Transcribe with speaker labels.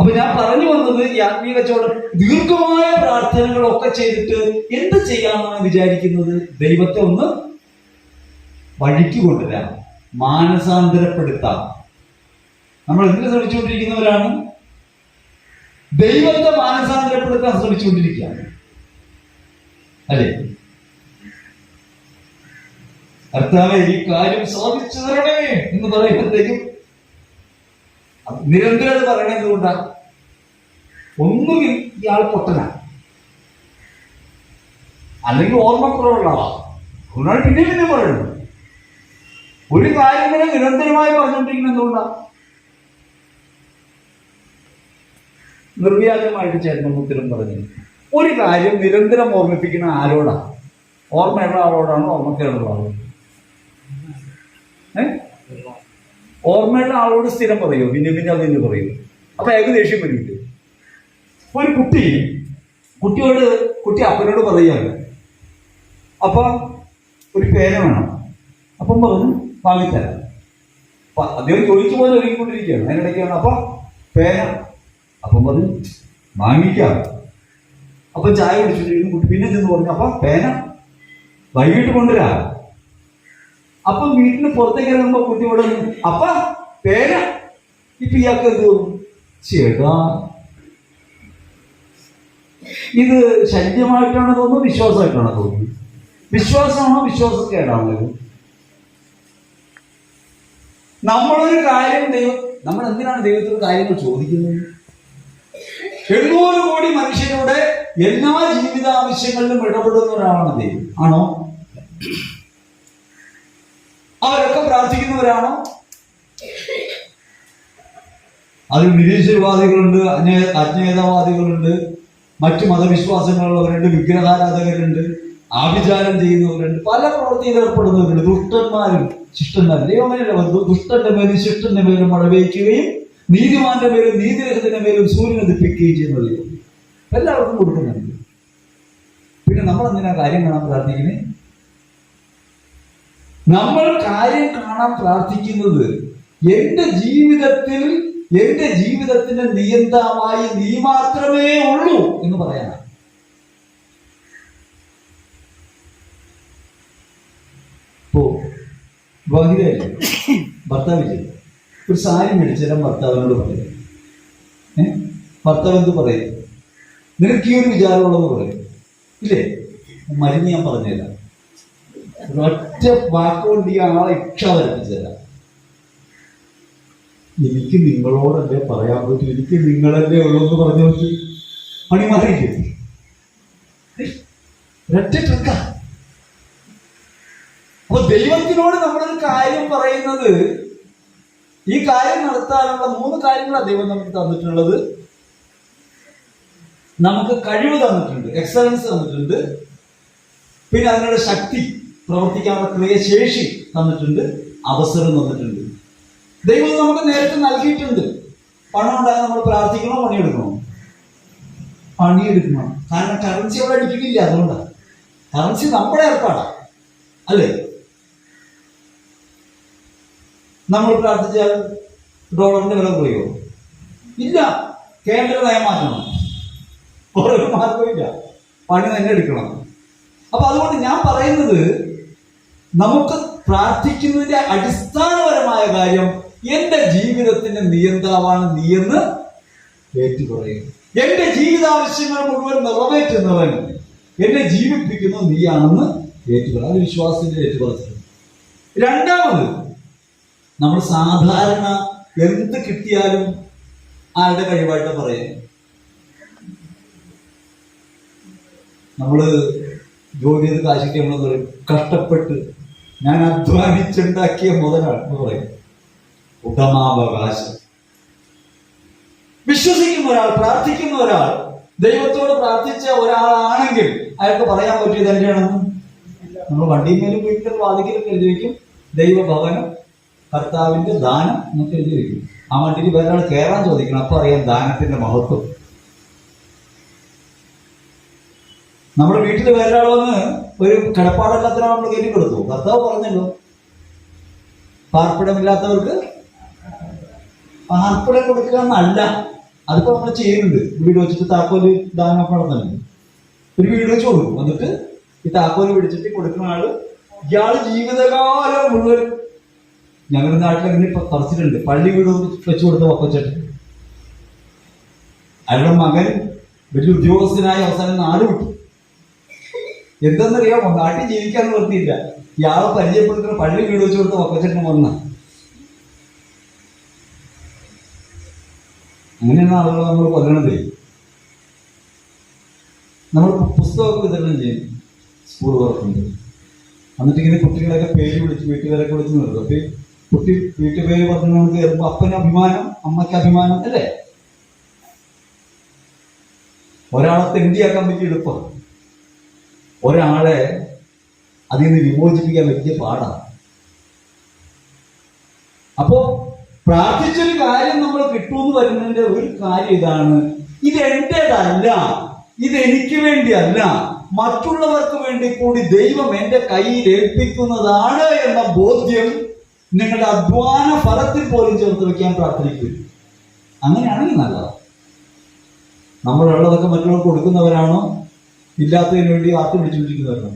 Speaker 1: അപ്പൊ ഞാൻ പറഞ്ഞു വന്നത് ഈ ആത്മീയ കച്ചവടം ദീർഘമായ പ്രാർത്ഥനകളൊക്കെ ചെയ്തിട്ട് എന്ത് ചെയ്യാമെന്നാണ് വിചാരിക്കുന്നത്? ദൈവത്തെ ഒന്ന് വഴിക്ക് കൊണ്ടുവരാം മാനസാന്തരപ്പെടുത്താം. നമ്മൾ എന്തിനു ശ്രമിച്ചുകൊണ്ടിരിക്കുന്നവരാണ്? ദൈവത്തെ മാനസാന്തരപ്പെടുത്താൻ ശ്രമിച്ചുകൊണ്ടിരിക്കുകയാണ്. അല്ലേ? കർത്താവെ ഈ കാര്യം സാധിച്ചു തരണേ എന്ന് പറയുമ്പോഴത്തേക്കും നിരന്തരം പറയണ എന്തുകൊണ്ടാ? ഒന്നുകിൽ ഇയാൾ പൊട്ടന. അല്ലെങ്കിൽ ഓർമ്മക്കുറവുള്ളവാ അതുകൊണ്ടാണ് പിന്നെ പിന്നെ പറയുന്നത്. ഒരു കാര്യം നിരന്തരമായി പറഞ്ഞുകൊണ്ടിരിക്കുന്നത് എന്തുകൊണ്ടാ? നിർവ്യാജമായിട്ട് ചേർന്ന ഉത്തരം പറഞ്ഞു ഒരു കാര്യം നിരന്തരം ഓർമ്മിപ്പിക്കുന്ന ആരോടാ? ഓർമ്മയുള്ള ആളോടാണോ? ഓർമ്മക്കേടുള്ള ആളോ ഏ? ഓർമ്മയുള്ള ആളോട് സ്ഥിരം പറയൂ പിന്നെ പിന്നെ അത് തന്നെ പറയൂ. അപ്പൊ അയാൾക്ക് ദേഷ്യം വരുന്നുണ്ട് ഒരു കുട്ടി കുട്ടിയോട് കുട്ടി അപ്പനോട് പറയുകയാണ്. അപ്പൊ ഒരു പേന വേണം. അപ്പം പറഞ്ഞു വാങ്ങിത്തരാം. അപ്പൊ അദ്ദേഹം ചോദിച്ചു പോലെ ഒരുങ്ങിക്കൊണ്ടിരിക്കുകയാണ്. അതിനിടയ്ക്കാണ് അപ്പൊ പേന. അപ്പം പറഞ്ഞു വാങ്ങിക്കാം. അപ്പൊ ചായ കുടിച്ചിട്ടിരിക്കുന്നു കുട്ടി പിന്നെ ചെന്ന് പറഞ്ഞു അപ്പൊ പേന വൈകിട്ട് കൊണ്ടുവരാ. അപ്പം വീട്ടിന് പുറത്തേക്ക് ഇറങ്ങുമ്പോ കുട്ടി ഇവിടെ അപ്പ പേന. ഇപ്പൊ ഇയാൾക്ക് എന്ത് ചേട്ടാ ഇത് ശല്യമായിട്ടാണ് തോന്നുന്നത് വിശ്വാസമായിട്ടാണ് തോന്നുന്നത്. വിശ്വാസമാണോ വിശ്വാസക്കേടാണോ? നമ്മളൊരു കാര്യം ദൈവം നമ്മൾ എന്തിനാണ് ദൈവത്തോട് കാര്യങ്ങൾ ചോദിക്കുന്നത്? എണ്ണൂറ് കോടി മനുഷ്യരുടെ എല്ലാ ജീവിതാവശ്യങ്ങളിലും ഇടപെടുന്ന ഒരാളാണ് ദൈവം. ആണോ? പ്രാർത്ഥിക്കുന്നവരാണോ? അതിൽ നിരീശ്വരവാദികളുണ്ട് അജ്ഞേ അജ്ഞേതവാദികളുണ്ട് മറ്റു മതവിശ്വാസങ്ങളുള്ളവരുണ്ട് വിഗ്രഹാരാധകരുണ്ട് ആഭിചാരം ചെയ്യുന്നവരുണ്ട് പല പ്രവൃത്തിയിൽ ഏർപ്പെടുന്നവരുണ്ട്. ദുഷ്ടന്മാരും ശിഷ്ടന്മാരും. ദൈവമേനല്ല ദുഷ്ടന്റെ മേലും ശിഷ്ടന്റെ മേലും മഴ പെയ്ക്കുകയും നീതിമാന്റെ മേലും നീതിരഹിതന്റെ മേലും സൂര്യനെ ദിപ്പിക്കുകയും ചെയ്യുന്ന എല്ലാവർക്കും കൊടുക്കുന്നുണ്ട്. പിന്നെ നമ്മൾ എന്തിനാ കാര്യം കാണാൻ പ്രാർത്ഥിക്കുന്നത് നമ്മൾ കാര്യം കാണാൻ പ്രാർത്ഥിക്കുന്നത് എന്റെ ജീവിതത്തിൽ എന്റെ ജീവിതത്തിന്റെ നിയന്താവായി നീ മാത്രമേ ഉള്ളൂ എന്ന് പറയാനാണ്. ഭർത്താവില്ലേ? ഒരു സാരി മേടിച്ചാലും ഭർത്താവിനോട് പറയും. ഏ? ഭർത്താവ് എന്ത് പറയും? നിനക്ക് ഈ ഒരു വിചാരമുള്ളതെന്ന് പറയും. ഇല്ലേ? മരുന്ന് ഞാൻ പറഞ്ഞുതരാം. ഒറ്റ വാക്കുകൊണ്ട് ഈ ആളെ ഇക്ഷ വരപ്പിച്ചു തരാം. എനിക്ക് നിങ്ങളോടല്ലേ പറയാൻ പറ്റും? എനിക്ക് നിങ്ങളല്ലേ ഉള്ളൂ എന്ന് പറഞ്ഞു നോക്കി പണി മാറിയില്ലേ ഒറ്റ ട്രിക്കാ. അപ്പൊ ദൈവത്തിനോട് നമ്മളൊരു കാര്യം പറയുന്നത് ഈ കാര്യം നടത്താനുള്ള മൂന്ന് കാര്യങ്ങളാണ് ദൈവം നമുക്ക് തന്നിട്ടുള്ളത്. നമുക്ക് കഴിവ് തന്നിട്ടുണ്ട് എക്സലൻസ് തന്നിട്ടുണ്ട്. പിന്നെ അതിനുള്ള ശക്തി. പ്രവർത്തിക്കാനുള്ള ക്രിയശേഷി തന്നിട്ടുണ്ട് അവസരം തന്നിട്ടുണ്ട്. ദൈവം നമുക്ക് നേരത്തെ നൽകിയിട്ടുണ്ട്. പണം ഉണ്ടായാൽ നമ്മൾ പ്രാർത്ഥിക്കണോ പണിയെടുക്കണോ? പണിയെടുക്കണം. കാരണം കറൻസി അവിടെ അടിക്കുന്നില്ല അതുകൊണ്ടാണ്. കറൻസി നമ്മുടെ ഏർപ്പാടാണ് അല്ലേ? നമ്മൾ പ്രാർത്ഥിച്ചാൽ ഡോളറിന്റെ വില കുറയോ ഇല്ല. കേന്ദ്ര നയം മാറ്റണം. മാർഗവും മാർഗമില്ല പണി തന്നെ എടുക്കണം. അപ്പൊ അതുകൊണ്ട് ഞാൻ പറയുന്നത് നമുക്ക് പ്രാർത്ഥിക്കുന്നതിന്റെ അടിസ്ഥാനപരമായ കാര്യം എന്റെ ജീവിതത്തിന്റെ നിയന്താവാണ് എന്ന് ഏറ്റു പറയും എന്റെ ജീവിതാവശ്യങ്ങൾ മുഴുവൻ നിറവേറ്റുന്നവൻ എന്നെ ജീവിപ്പിക്കുന്നത് നീയാണെന്ന് ഏറ്റുപറയും അത് വിശ്വാസത്തിന്റെ ഏറ്റുപറച്ചിട്ടുണ്ട് രണ്ടാമത് നമ്മൾ സാധാരണ എന്ത് കിട്ടിയാലും ആരുടെ കഴിവായിട്ട് പറയാം? നമ്മൾ ജോലി ചെയ്ത് കാശിക്ക് നമ്മൾ കഷ്ടപ്പെട്ട് ഞാൻ അധ്വാനിച്ചുണ്ടാക്കിയ മുതലാണ് എന്ന് പറയും ഉടമാവകാശം വിശ്വസിക്കുന്ന ഒരാൾ പ്രാർത്ഥിക്കുന്ന ഒരാൾ ദൈവത്തോട് പ്രാർത്ഥിച്ച ഒരാളാണെങ്കിൽ അയാൾക്ക് പറയാൻ പറ്റിയത് എന്തിനാണെന്ന്? നമ്മൾ വണ്ടിമേലും വീട്ടിൽ വാതിക്കലും എഴുതി വയ്ക്കും ദൈവഭവനം കർത്താവിന്റെ ദാനം എന്നൊക്കെ എഴുതി വെക്കും. ആ വണ്ടിയിൽ വേറെ കയറാൻ ചോദിക്കണം അപ്പൊ അറിയാം ദാനത്തിന്റെ മഹത്വം. നമ്മുടെ വീട്ടിൽ വേറെ വന്ന് ഒരു കിടപ്പാടല്ലാത്തതിനാണ് നമ്മൾ കയറ്റി കൊടുത്തു കർത്താവ് പറഞ്ഞല്ലോ പാർപ്പിടമില്ലാത്തവർക്ക് പാർപ്പിടം കൊടുക്കുക എന്നല്ല. അതിപ്പോ നമ്മൾ ചെയ്യുന്നുണ്ട്. വീട് വെച്ചിട്ട് താക്കോൽ ദാനം നടത്തുന്നുണ്ട് ഒരു വീട് വെച്ച് കൊടുക്കും. എന്നിട്ട് ഈ താക്കോൽ പിടിച്ചിട്ട് കൊടുക്കുന്ന ആൾ ഇയാൾ ജീവിതകാലം മുഴുവൻ ഞങ്ങളുടെ നാട്ടിൽ ഇപ്പൊ തറച്ചിട്ടുണ്ട് പള്ളി വീട് വെച്ചു കൊടുത്ത പപ്പച്ചേട്ടൻ അയാളുടെ മകൻ വലിയ ഉദ്യോഗസ്ഥനായ അവസാനം നാട് വിട്ടു. എന്തെന്നറിയാമോ നാട്ടിൽ ജീവിക്കാൻ നിർത്തിയില്ല ഇയാളെ പരിചയപ്പെടുത്തുന്ന പള്ളി വീട് വെച്ചു കൊടുത്ത ഒക്കച്ചട്ടൻ വന്ന അങ്ങനെയാണ് ആളുകൾ നമ്മൾ പറയണത് നമ്മൾ പുസ്തകമൊക്കെ വിതരണം ചെയ്യും സ്കൂൾ വർക്കുണ്ട് എന്നിട്ട് ഇങ്ങനെ കുട്ടികളൊക്കെ പേര് വിളിച്ച് വീട്ടുകാരൊക്കെ വിളിച്ച് നിർത്തും. അപ്പൊ കുട്ടി വീട്ടുപേര് പേര് പറഞ്ഞുകൊണ്ട് കയറുമ്പോൾ അപ്പന് അഭിമാനം അമ്മയ്ക്ക് അഭിമാനം അല്ലേ? ഒരാളെ തെണ്ടിയാക്കാൻ പറ്റിയ എളുപ്പം ഒരാളെ അതിൽ നിന്ന് വിമോചിപ്പിക്കാൻ വലിയ പാടാണ് അപ്പോ പ്രാർത്ഥിച്ചൊരു കാര്യം നമ്മൾ കിട്ടുമെന്ന് വരുന്നതിന്റെ ഒരു കാര്യം ഇതാണ്. ഇത് എന്റേതല്ല. ഇത് എനിക്ക് വേണ്ടിയല്ല. മറ്റുള്ളവർക്ക് വേണ്ടി കൂടി ദൈവം എന്റെ കയ്യിൽ ഏൽപ്പിക്കുന്നതാണ് എന്ന ബോധ്യം നിങ്ങളുടെ അധ്വാന ഫലത്തിൽ പോലും ചേർത്ത് വെക്കാൻ പ്രാർത്ഥിക്കും. അങ്ങനെയാണെങ്കിൽ നല്ലതാണ് നമ്മളുള്ളതൊക്കെ മറ്റുള്ളവർക്ക് കൊടുക്കുന്നവരാണോ? ഇല്ലാത്തതിന് വേണ്ടി ആത്തു പിടിച്ചുകൊണ്ടിരിക്കുന്നവരാണോ